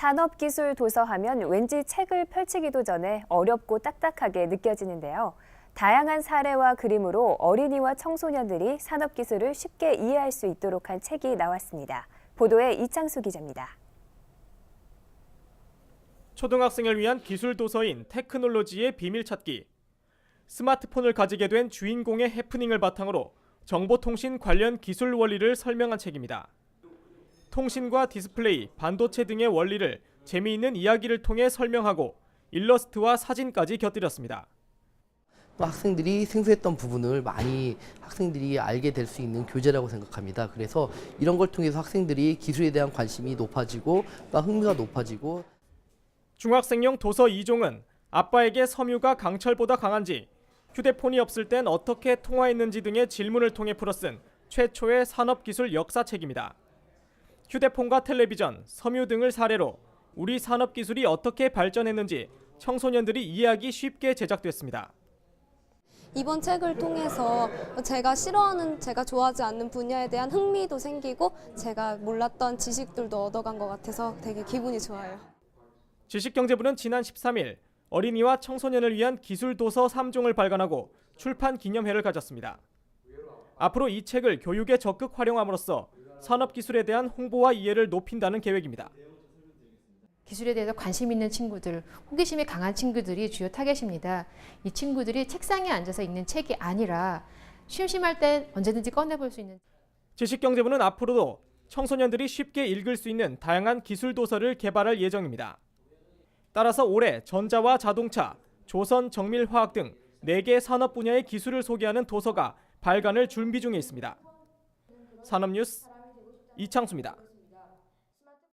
산업기술 도서 하면 왠지 책을 펼치기도 전에 어렵고 딱딱하게 느껴지는데요. 다양한 사례와 그림으로 어린이와 청소년들이 산업기술을 쉽게 이해할 수 있도록 한 책이 나왔습니다. 보도에 이창수 기자입니다. 초등학생을 위한 기술 도서인 테크놀로지의 비밀 찾기. 스마트폰을 가지게 된 주인공의 해프닝을 바탕으로 정보통신 관련 기술 원리를 설명한 책입니다. 통신과 디스플레이, 반도체 등의 원리를 재미있는 이야기를 통해 설명하고 일러스트와 사진까지 곁들였습니다. 또 학생들이 생소했던 부분을 많이 학생들이 알게 될 수 있는 교재라고 생각합니다. 그래서 이런 걸 통해서 학생들이 기술에 대한 관심이 높아지고 또 흥미가 높아지고 중학생용 도서 2종은 아빠에게 섬유가 강철보다 강한지, 휴대폰이 없을 땐 어떻게 통화했는지 등의 질문을 통해 풀어쓴 최초의 산업기술 역사책입니다. 휴대폰과 텔레비전, 섬유 등을 사례로 우리 산업 기술이 어떻게 발전했는지 청소년들이 이해하기 쉽게 제작됐습니다. 이번 책을 통해서 제가 싫어하는, 제가 좋아하지 않는 분야에 대한 흥미도 생기고 제가 몰랐던 지식들도 얻어간 것 같아서 되게 기분이 좋아요. 지식경제부는 지난 13일 어린이와 청소년을 위한 기술 도서 3종을 발간하고 출판 기념회를 가졌습니다. 앞으로 이 책을 교육에 적극 활용함으로써 산업 기술에 대한 홍보와 이해를 높인다는 계획입니다. 기술에 대해서 관심 있는 친구들, 호기심이 강한 친구들이 주요 타겟입니다. 이 친구들이 책상에 앉아서 읽는 책이 아니라 심심할 땐 언제든지 꺼내볼 수 있는 지식경제부는 앞으로도 청소년들이 쉽게 읽을 수 있는 다양한 기술 도서를 개발할 예정입니다. 따라서 올해 전자와 자동차, 조선 정밀화학 등 4개 산업 분야의 기술을 소개하는 도서가 발간을 준비 중에 있습니다. 산업뉴스 이창수입니다.